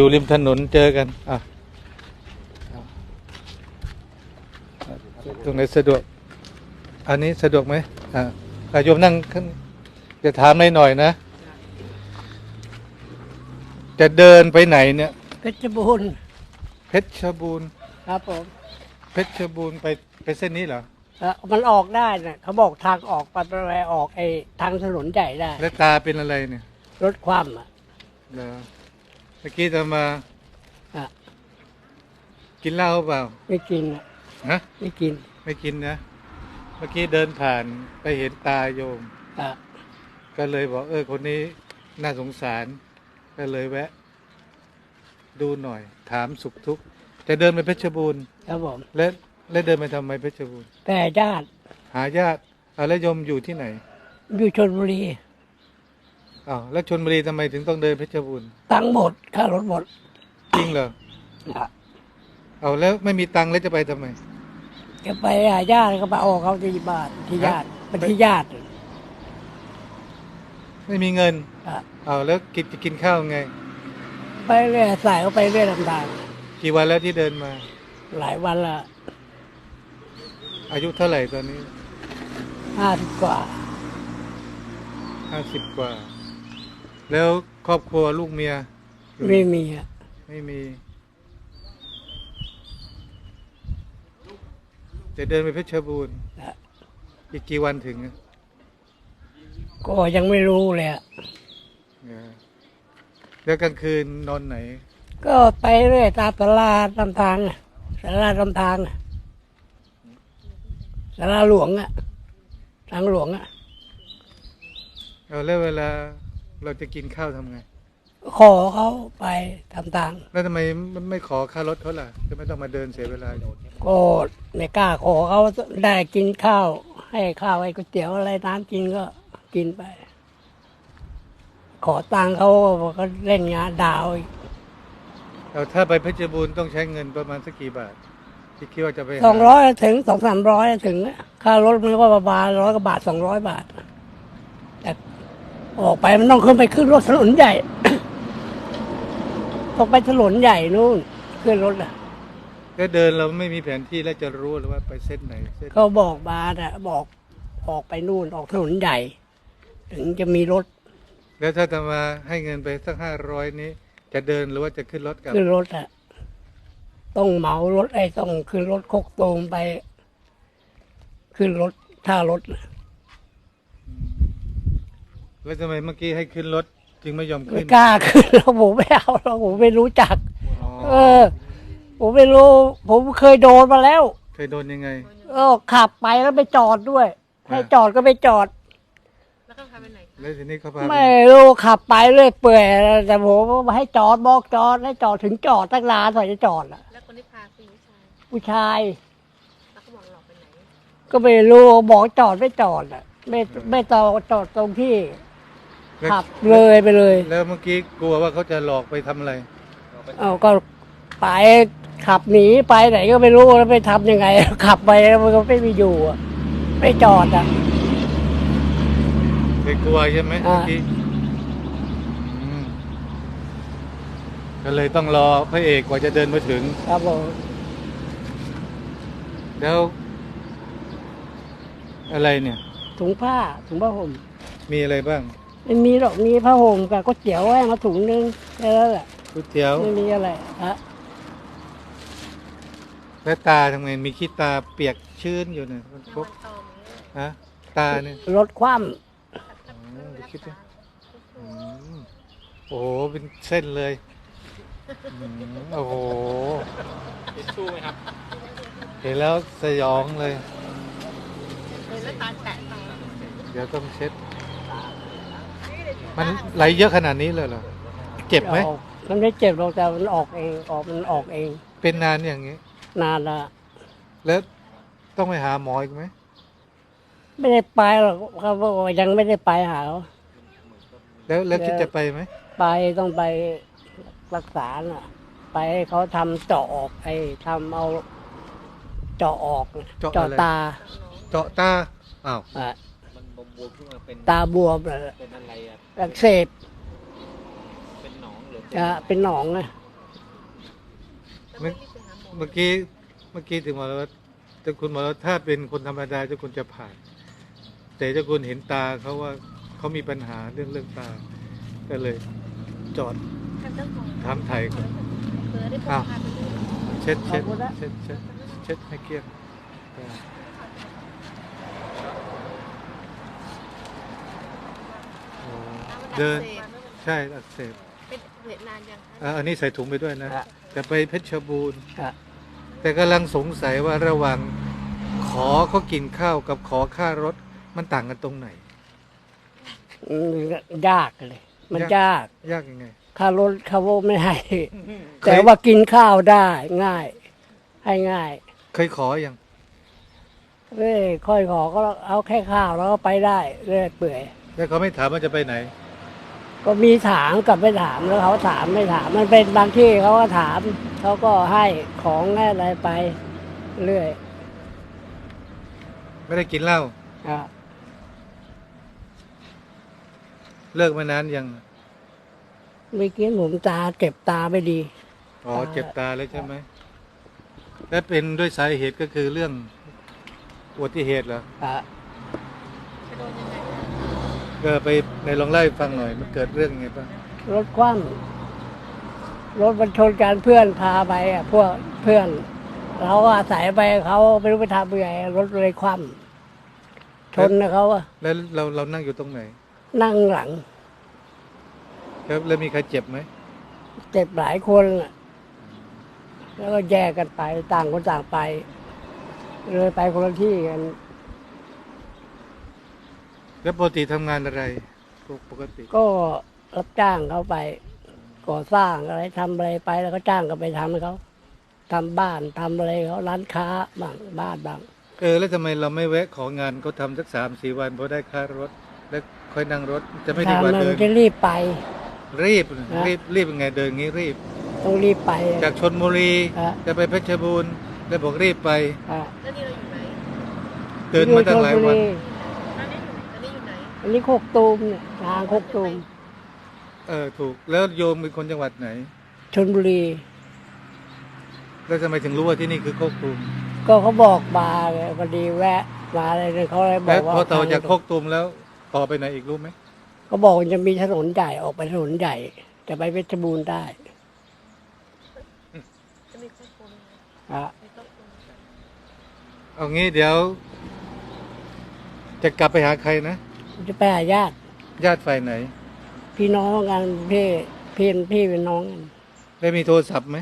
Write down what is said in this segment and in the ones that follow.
อยู่ริมถนนเจอกัน อะ ตรงไหนสะดวก อันนี้สะดวกไหมอะอะโยมนั่งขึ้นจะถามหน่อยหน่อยๆนะ จะเดินไปไหนเนี่ย เพชรบูรณ์เพชรบูรณ์ครับผม เพชรบูรณ์ไปไปเส้นนี้เหรอเอ่อมันออกได้นะเขาบอกทางออกปัตตานีออกไอ้ทางถนนใหญ่ได้แล้วตาเป็นอะไรเนี่ยรถความอะเหรอ เมื่อกี้จะมาอะกินเหล้าเปล่าไม่กินอะฮะไม่กินไม่กินนะ เมื่อกี้เดินผ่านไปเห็นตาโยม อะก็เลยบอกเออคนนี้น่าสงสาร ก็เลยแวะ ดูหน่อย ถามสุขทุกข์จะเดินไปเพชรบูรณ์ครับผมและและเดินไปทำไมเพชรบูรณ์แต่ญาติหาญาติเอาแล้วโยมอยู่ที่ไหน อยู่ชนบุรี อ้าวแล้วชนบุรีทำไมถึงต้องเดินเพชรบูรณ์ตังค์หมดค่ารถหมดจริงเหรออะเอาแล้วไม่มีตังค์แล้วจะไปทำไมจะไปหาญาติก็ไปเอาเขาที่บ้านที่ญาติเป็นที่ญาติไม่มีเงินอะเอาแล้วกินจะกินข้าวไง ไปเรื่อยสายเขาไปเรื่อยต่างกี่วันแล้วที่เดินมาๆหลายวันละอายุเท่าไหร่ตอนนี้ห้าสิบกว่า ห้าสิบกว่า แล้วครอบครัวลูกเมียอยู่ไม่มีอะไม่มี จะเดินไปเพชรบูรณ์อะอีกกี่วันถึงอะก็ยังไม่รู้เลยอะเนี่ยแล้วกลางคืนนอนไหน ก็ไปเรื่อยตามตลาดตามทางอะตลาดตามทางอะตลาดหลวงอะทางหลวงอะเอาแล้วเวลา เราจะกินข้าวทำไง ขอเขาไปตามทางแล้วทำไมไม่ไม่ขอค่ารถเขาล่ะจะไม่ต้องมาเดินเสียเวลาอยู่ก็ไม่กล้าขอเขาได้กินข้าว ให้ข้าวให้ก๋วยเตี๋ยวอะไรน้ำกินก็กินไป ขอตังค์เขาก็เล่นงานดาวอีกเอาถ้าไปเพชรบูรณ์ต้องใช้เงินประมาณสักกี่บาท ที่คิดว่าจะไปหาสองร้อยถึงสองสามร้อยถึงอะค่ารถมันก็ประมาณร้อยกว่าบาทสองร้อยบาทแต่ ออกไปมันต้องขึ้นไปขึ้นรถถนนใหญ่ ต้องไปถนนใหญ่นู่นขึ้นรถอะแล้วเดินเราไม่มีแผนที่แล้วจะรู้หรือว่าไปเส้นไหนเส้นเขาบอกมาอะบอกออกไปนู่นออกถนนใหญ่ ถึงจะมีรถแล้วถ้าจะมาให้เงินไปสักห้าร้อยนี้ จะเดินหรือว่าจะขึ้นรถกลับขึ้นรถอะต้องเหมารถไอ้ต้องขึ้นรถโคกโตมไป ขึ้นรถท่ารถน่ะ แล้วทำไมเมื่อกี้ให้ขึ้นรถจึงไม่ยอมไม่ขึ้นกล้าขึ้นแล้วผมไม่เอาแล้วผมไม่รู้จัก อ๋อเออ ผมไม่รู้ ผมเคยโดนมาแล้ว เคยโดนยังไง เออขับไปแล้วไปจอดด้วย ให้อ่าจอดก็ไปจอด แล้วก็พาไปไหนคะแล้วทีนี้เขาพาไปไม่รู้ขับไปเรื่อยเปื่อยแต่ผมให้จอดบอกจอดให้จอดถึงจอดตั้งนานกว่าจะจอดอะ แล้วคนที่พาคือผู้ชาย ผู้ชาย แล้วเขาบอกหลอกไปไหน ก็ไม่รู้บอกจอดไม่จอดอะ ไม่ไม่จอดจอดตรงที่แล้ว ขับเลยไปเลยแล้วเมื่อกี้กลัวว่าเขาจะหลอกไปทำอะไร เอาก็ไปขับหนีไปไหนก็ไม่รู้แล้วไปทำยังไง ขับไปแล้วมันก็ไม่มีอยู่อะไม่จอดอะ เคยกลัวใช่ไหมอ่า เมื่อกี้อืมก็เลยต้องรอพระเอกกว่าจะเดินมาถึง ครับผมแล้ว อะไรเนี่ย ถุงผ้าถุงผ้าห่มมีอะไรบ้าง ไม่มีหรอกมีผ้าห่มกับก๋วยเตี๋ยวแห้งมาถุงนึงแค่นั้นแหละก๋วยเตี๋ยวไม่มีอะไรฮะแล้วตาทำไงมีขี้ตาเปียกชื้นอยู่เนี่ยมันพบตอมอย่างเงี้ยฮะตาเนี่ยรถคว่อ๋อเดี๋ยวคิดดิอืมโอ้โหเป็นเส้นเลยอืมโอ้โหเห็นชูไหมครับ เห็นแล้วสยองเลยเห็นแล้วตาแตะตาเดี๋ยวต้องเช็ด มันไหลเยอะขนาดนี้เลยเหรอำเจ็บไหมออกมันไม่เจ็บหรอกแต่มันออกเองออกมันออกเอง เป็นนานอย่างนี้ นานละแล้วต้องไปหาหมออีกไหมไม่ได้ไปหรอกเขาบอกว่ายังไม่ได้ไปหาเขาแล้วแล้วแล้วคิดจะไปไหมไปต้องไปรักษาน่ะ ไปให้เขาทำเจาะออกไอ้ทำเอาเจาะออกน่ะเจาะเจาะอะไร ตาเจาะตาอ้าว อะมัน บวมบวมขึ้นมาเป็นตาบวมเลยเป็นอะไรอะอักเสบเป็นหนองหรือจะเป็นหนองนะอไม่รีบไปหาหมอเมื่อกี้เมื่อกี้ถึงบอกแล้วว่าเจ้าคุณบอกว่าถ้าเป็นคนธรรมดาเจ้าคุณจะผ่าน แต่เจ้าคุณเห็นตาเขาว่าเขามีปัญหาเรื่องเรื่องตา ก็เลยจอดท่านเจ้าของถามไทยก่อนเผื่อได้พอ้าวบพาไปด้วยเช็ดเช็ดขอบคุณนะเช็ดเช็ดเช็ดให้เกลี้ยงตาโอ้ เดินใช่อักเสบเป็นเวทนานยังคะอะอันนี้ใส่ถุงไปด้วยนะอะจะไปเพชรบูรณ์อะแต่กำลังสงสัยว่าระหว่างขอเขากินข้าวกับขอค่ารถมันต่างกันตรงไหน อืมยากเลย มันยาก ยากยังไง ค่ารถเขาไม่ให้ เคย แต่ว่ากินข้าวได้ง่าย ให้ง่ายเคยขออยังเอ้ยค่อยขอก็เอาแค่ข้าวแล้วก็ไปได้เรื่อยเปื่อยแล้วเขาไม่ถามว่าจะไปไหน ก็มีถามกับไม่ถามแล้วเขาถามไม่ถาม มันเป็นบางที่เขาก็ถาม เขาก็ให้ของให้อะไรไปเรื่อยไม่ได้กินเหล้าอะเลิกมานานยังไม่กินผมตาเจ็บตาไม่ดี อ๋อตาเจ็บตาเลยใช่ไหมและเป็นด้วยสาเหตุก็คือเรื่องอุบัติเหตุเหรออะไปโดนยังไง ก็ไปในลองเล่าให้ฟังหน่อยมันเกิดเรื่องยังไงบ้างรถคว่ำรถมันชนกันเพื่อนพาไปอะพวกเพื่อน เราก็อาศัยไปเขาไม่รู้ไปทำยังไงรถเลยคว่ำชนนะเขาอะแล้วเราเรานั่งอยู่ตรงไหน นั่งหลัง แล้วแล้วมีใครเจ็บไหมเจ็บหลายคนน่ะแล้วก็แยกกันไปต่างคนต่างไป เลยไปคนละที่กัน แล้วปกติทำงานอะไรปกติก็รับจ้างเขาไป ก่อสร้างอะไรทำอะไรไปแล้วก็จ้างกันไปทำให้เขาทำบ้านทำอะไรเขาร้านค้าบ้างบ้านบ้างเออแล้วทำไมเราไม่แวะของานเขาทำสักสามสี่วันพอได้ค่ารถ แล้วค่อยนั่งรถจะไม่ดีกว่าทำเดิมันนจะรีบไป รีบนะรีบรีบยังไงเดินงี้รีบ ต้องรีบไป จากชนบุรีฮะ จะไปเพชรบูรณ์แล้วบอกรีบไป อะแล้วนี่เราอยู่ไหนเดินมาตั้งหลายวัน อยู่ชบุรี ตอนนี้อยู่ตอนนี้ อยู่ไหนอันนี้โคกตูมเนี่ยทางโคกตูมเออถูกแล้วโยมเป็นคนจังหวัดไหนชนบุรี แล้วทำไมถึงรู้ว่าที่นี่คือโคกตูมก็เขาบอกมาไงพอดีแวะมาอะไรเนี่ยเขาเลยบอแล้วกว่าพอต่อจากโคกตูมแล้วต่อไปไหนอีกรู้ไหมเขาบอกว่าจะมีถนนใหญ่ออกไปถนนใหญ่ จะไปเพชรบูรณ์ได้จะมีครอบครัวไหมคะอะมีครอบครัวไหมเอางี้เดี๋ยว จะกลับไปหาใครนะ จะไปหาญาติ ญาติฝ่ายไหน พี่น้องกันพี่พี่พี่เป็นน้องกันได้มีโทรศัพท์ไหม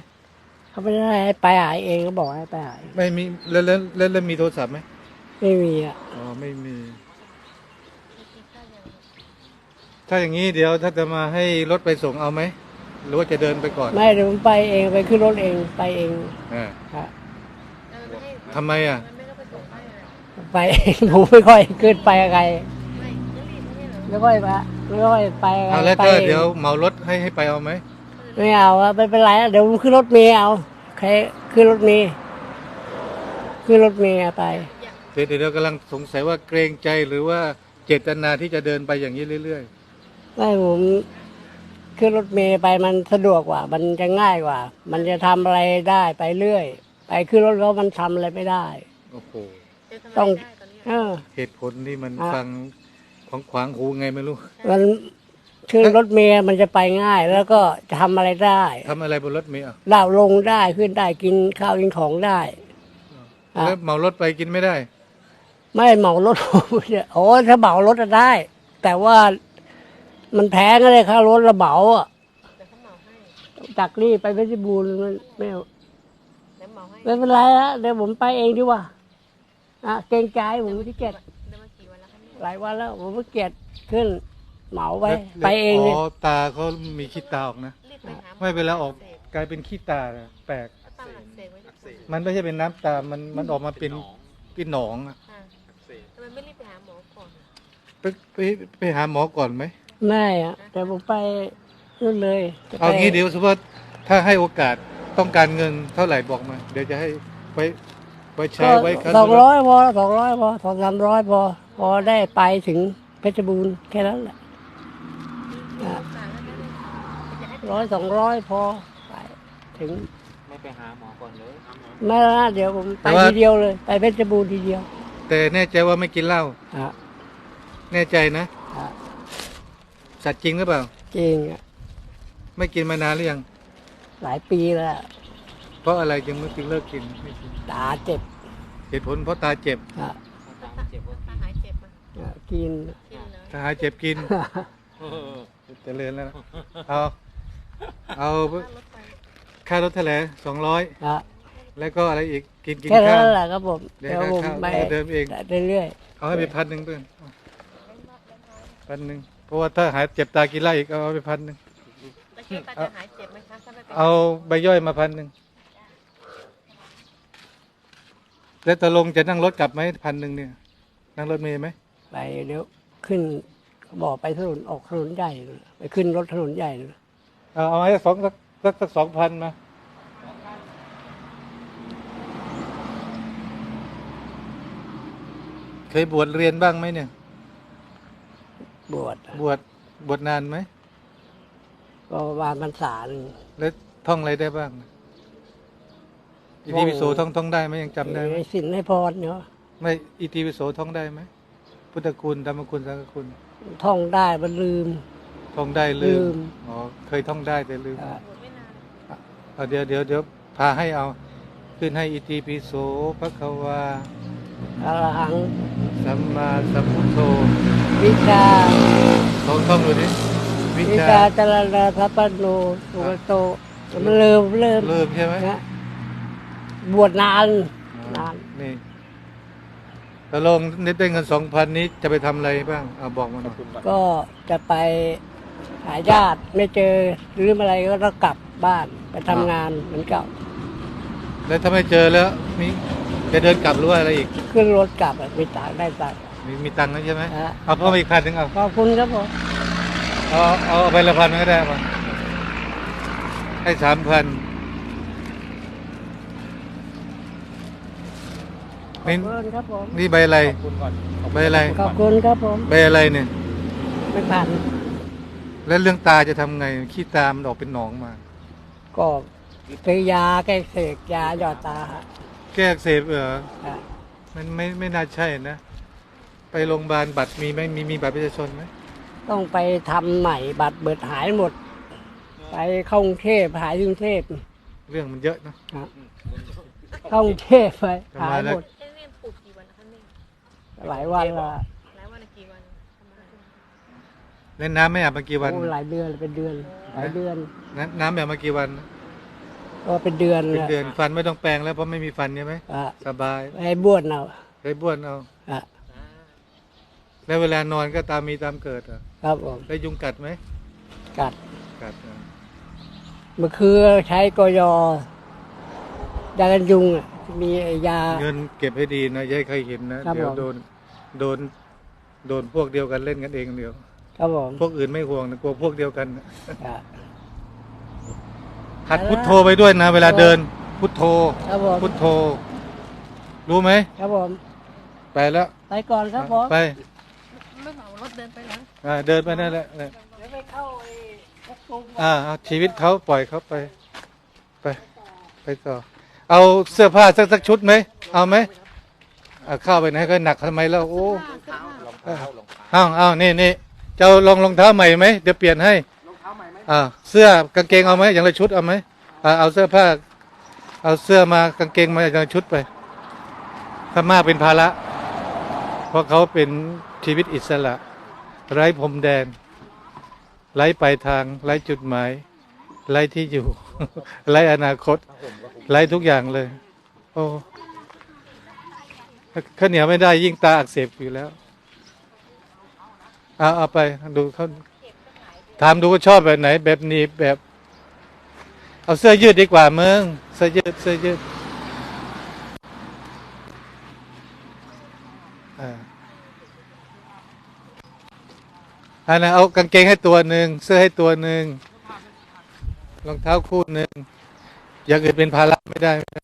เขาไม่ได้ให้ไปหาเองเขาบอกให้ไปหาไม่มีแล้วแล้วแล้วแล้วมีโทรศัพท์ไหมไม่มีอะ อ๋อไม่มีมีกินข้าวยังถ้าอย่างนี้เดี๋ยวถ้าจะมาให้รถไปส่งเอาไหมหรือว่าจะเดินไปก่อนไม่เดี๋ยวผมไปเองไปขึ้นรถเองไปเองอ่าครับแล้วมันไม่ให้ทำไมอะมันไม่ก็ไปส่งให้เลยไปเอง ผมไม่ค่อยขึ้นไปกับใครไม่ก็ รีบไม่ใช่เหรอไม่ค่อยไปไม่ค่อยไปกับใครเอาแล้วไปถ้าองเดี๋ยวเหมารถให้ให้ไปเอาไหมไม่เอาอะไม่เป็นไรอะเดี๋ยวผมขึ้นรถเมล์เอาใครขึ้นรถเมล์ขึ้นรถเมล์ไป เดี๋ยวเดี๋ยวเรากำลังสงสัยว่าเกรงใจหรือว่าเจตนาที่จะเดินไปอย่างนี้เรื่อยไม่ผมขึ้นรถเมล์ไปมันสะดวกกว่า มันจะง่ายกว่า มันจะทำอะไรได้ไปเรื่อย ไปขึ้นรถเขามันทำอะไรไม่ได้ ๆ โอ้โหเดี๋ยวทำอะไรต้องได้ตอนนี้เออ เหตุผลนี่มันอะ ฟัง ของขวางหูไงไม่รู้ มันขึ้นรถเมล์มันจะไปง่าย แล้วก็จะทำอะไรได้ทำอะไรบนรถเมล์อะดาวลงได้ขึ้นได้กินข้าวกินของได้ อะ แล้วเหมารถไปกินไม่ได้ ไม่เหมารถ เนี่ยโอ้ถ้าเหมารถอะได้ แต่ว่ามันแพงเลยค่ารถระเหมาอะเดี๋ยวเขาเหมาให้จากนี่ไปเพชรบูรณ์มันไม่เดี๋ยวเหมาให้ ไม่เป็นไรฮะเดี๋ยวผมไปเองดีกว่าอะเกรงใจผมที่เกียจเดี๋ หลายวันแล้วผมไม่เกียจขึ้นเหมาไปแล้วไปเองเลยอ๋อตาเขามีขี้ตาออกนะ รีบไปหาหมอไม่เป็นแล้วออกเสพกลายเป็นขี้ตาอะแปลก เอาตามอักเสบไว้ดีกว่ามันไม่ใช่เป็นน้ำตา มันมันออกมาเป็นเป็นหนองอะค่ะทำไมไม่รีบไปหาหมอก่อนอะไปไปไปหาหมอก่อนไหม ไม่อะแต่ผมไปนู่นเลยจะไปเอางี้เดี๋ยวสมมติถ้าให้โอกาสต้องการเงินเท่าไหร่บอกมา เดี๋ยวจะให้ไว้ไว้ใช้ก็ไว้คันสองร้อยพอสองร้อยพอสองสามร้อยพอ พอได้ไปถึงเพชรบูรณ์แค่นั้นแหละมีโอกาสแล้วนะเนี่ยอยากให้ร้อยสองร้อยพอไปถึง ไม่ไปหาหมอก่อนเลยไม่ละเดี๋ยวผมไปแต่ว่า ทีเดียวเลย ไปเพชรบูรณ์ทีเดียวแต่แน่ใจว่าไม่กินเหล้าอะ แน่ใจนะอะสัตว์จริงหรือเปล่า จริงอะไม่กินมานานหรือยัง หลายปีแล้วเพราะอะไรจึงไม่กินเลิกกินไม่กินตาเจ็บเหตุผลเพราะตาเจ็บ อะ กินกินเลยถ้าหายเจ็บกินเออเจริญแล้วนะเอาเอาถ้ารถไปค่ารถเท่าไหร่สองร้อยอะแล้วก็อะไรอีกกินกินแค่ข้านั้วนแหละครับผมเดี๋ยวเดี๋ยวผมข้าวไปเดิมเองเรื่อยเอาให้ไปพันหนึ่งเพื่อนเอาพันหนึ่งเพราะว่าถ้าหายเจ็บตากินเหล้าอีกเอาไปพันหนึ่งแล้วคิดว่าจะหายเจ็บไหมคะถ้าไม่เป็นเอาใบย่อยมาพันหนึ่งแล้วตกลงจะนั่งรถกลับไหมพันหนึ่งเนี่ย นั่งรถเมล์ไหมๆ ไปเดี๋ยวขึ้นบอกไปถนนออกถนนใหญ่เลยไปขึ้นรถถนนใหญ่เลยเอาเอาให้สองสักสักสักสองพันมาเคยบวชเรียนบ้างไหมเนี่ย บวชบวชบวชนานไหมก็วางพรรษาหนึ่ง แล้วท่องอะไรได้บ้างอิติปิโสท่องท่องได้ไหมยังจำได้ไหม ให้สินให้พรเนาะไม่อิติปิโสท่องได้ไหม พุทธคุณธรรมคุณสังฆคุณท่องได้มันลืม ท่องได้ลืลืมม อ๋อเคยท่องได้แต่ลืมอะบวชไม่นานเอาเดี๋ยวเดี๋ยวเดี๋ยวพาให้เอา ขึ้นให้อิติปิโสพระควาอรหังสัมมาสัมพุทโธวิชาท่องท่องดูดิวิวิชา ชาจรณะทัปปโนสุกโตมันลืมลืมเริ่มใช่ไหมนะบวชนานนาน นี่ ตกลงนิดได้เงินสองพันนี้จะไปทำอะไรบ้างเอาบอกมาหน่อยก็จะไปหาญาติไม่เจอหรืออะไรก็ต้องกลับบ้านไปทำงานเหมือนเก่าแล้วถ้าไม่เจอแล้วนี่จะเดินกลับหรือว่าอะไรอีก ขึ้นรถกลับอะมีตังค์ได้ตังค์ มีมีตังค์แล้วใช่ไหมฮะ เอาเพิ่มอีกพันหนึ่งเอาขอบคุณครับผมเอาเอาเอาไปละพันก็ได้มาให้สามพัน ขนี่อบคุณครับผมนี่ใบอะไร ขอบคุณก่อนขอบใบคุณอะไร ขอบคุณครับผมใบอะไรเนี่ย ไม่ผ่าน แล้วเรื่องตาจะทำไง ขี้ตามันออกเป็นหนองมา ก็ซื้อยาแก้เสกยาหยอดตาฮะแก้อักเสบเหรออะมันไม่ไม่น่าใช่นะ ไปโรงพยาบาลบัตรมีไหมมีมีบัตรประชาชนไหมต้องไปทำใหม่บัตรเบิดหายหมด ไปเข้ากรุงเทพหายกรุงเทพเรื่องมันเยอะนะ เข้ากรุงเทพไปทำไมหายล่ะหมด หลายวันละหลายวันละกี่วันประมาณเล่นน้ำไม่อาบมากี่วันโอ้หลายเดือนเป็นเดือน หลายเดือน น้ำน้ำไม่อาบมากี่วันก็เป็นเดือนเป็นนะเดือนฟันไม่ต้องแปรงแล้วเพราะไม่มีฟันใช่ไหมอะสบายให้บวชเอาใช้บ้วนเอาอะแล้วเวลานอนก็ตามมีตามเกิดอะครับผมแล้วยุงกัดไหมกัดกัดอะเมื่อคืนใช้กย ยากันยุงอะมีไอ้ยา เงินเก็บให้ดีนะอย่าให้ใครเห็นนะ ครับเดี๋ยวผม โดนโดนโดนพวกเดียวกันเล่นกันเองเดียว ครับผมพวกอื่นไม่ห่วงนะกลัวพวกเดียวกันนะอะ หัดพุทโธไปด้วยนะ เวลาเดิน พุทโธ ครับผมพุทโธ รู้ไหม ครับผมไปแล้ว ไปก่อนครับผมไปไม่เหมารถเดินไปแล้วอ่าเดินไปนั่นแหละเนี่ยเดี๋ยวไปเข้าไอ้พวกตุ้มอ่าเอาชีวิตเขาปล่อยเขาไป ไป ไปต่อ เอาเสื้อผ้าสักสักชุดไหม เอาไหมเอาเข้าไปไหนก็หนักทำไมแล้ว โอ้รองเท้ารองเท้าเอาเอานี่นี่เจ้าลองรองเท้าใหม่ไหมเดี๋ยวเปลี่ยนให้อ่าเสื้อกางเกงเอาไหมอย่างละชุดเอาไหมอ่าเอาเสื้อผ้า เอาเสื้อมากางเกงมาอย่างละชุดไปถ้ามากเป็นภาระ เพราะเขาเป็นชีวิตอิสระ ไร้พรมแดน ไร้ปลายทาง ไร้จุดหมาย ไร้ที่อยู่ ไร้อนาคต ไรทุกอย่างเลย โอ้ข้าวเหนียวไม่ได้ยิ่งตาอักเสบอยู่แล้วเอาเอาไปดูเขาถามดูว่าชอบแบบไหน แบบนี้แบบ เอาเสื้อยืดดีกว่ามึงเสื้อยืดเสื้อยืดอ่าอันนั้นเอากางเกงให้ตัวหนึ่งเสื้อให้ตัวหนึ่งรองเท้าคู่หนึ่ง อย่างอื่นเป็นภาระไม่ได้ไม่ได้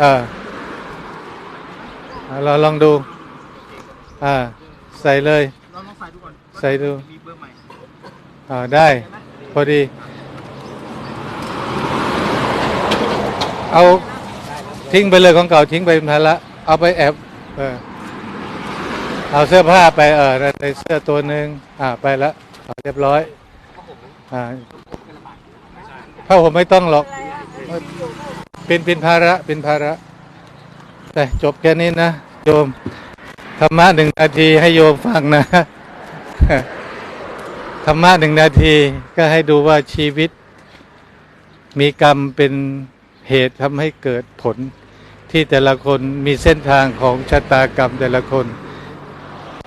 อ่าอ่าเราลองดู อ่า ใส่เลย ลองใส่ดูก่อนใส่ดู มีเบอร์ใหม่ อ่า ได้ พอดี เอาทิ้งไปเลยของเก่าทิ้งไปเป็นภาระเอาไปแอบ เออ เอาเสื้อผ้าไป เออในเสื้อตัวหนึ่งอ่า ไปแล้วเรียบร้อย อ่า ผ้าผมไม่ต้องหรอก เป็นเป็นภาระเป็นภาระ แต่จบแค่นี้นะ โยม ธรรมะหนึ่งนาทีให้โยมฟังนะ ธรรมะหนึ่งนาทีก็ให้ดูว่าชีวิต มีกรรมเป็นเหตุทำให้เกิดผล ที่แต่ละคนมีเส้นทางของชะตากรรมแต่ละคน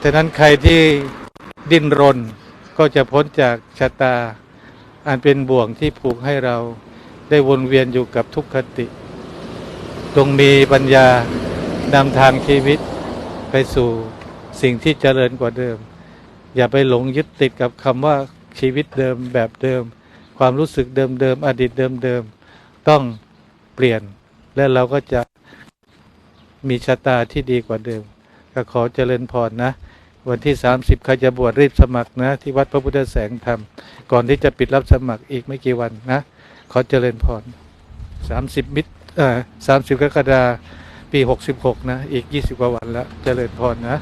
ฉะนั้นใครที่ดิ้นรนก็จะพ้นจากชะตา อันเป็นบ่วงที่ผูกให้เราได้วนเวียนอยู่กับทุกขติจงมีปัญญานำทางชีวิตไปสู่สิ่งที่เจริญกว่าเดิม อย่าไปหลงยึดติดกับคำว่าชีวิตเดิมแบบเดิม ความรู้สึกเดิมๆอดีตเดิมๆต้องเปลี่ยนและเราก็จะมีชะตาที่ดีกว่าเดิม ก็ขอเจริญพรนะ วันที่ 30ใครจะบวชรีบสมัครนะ ที่วัดพระพุทธแสงธรรม ก่อนที่จะปิดรับสมัครอีกไม่กี่วันนะ ขอเจริญพร 30 มิตรเอ่อ30กรกฎาคมปี 66 นะ อีก 20 กว่าวันแล้ว เจริญพรนะ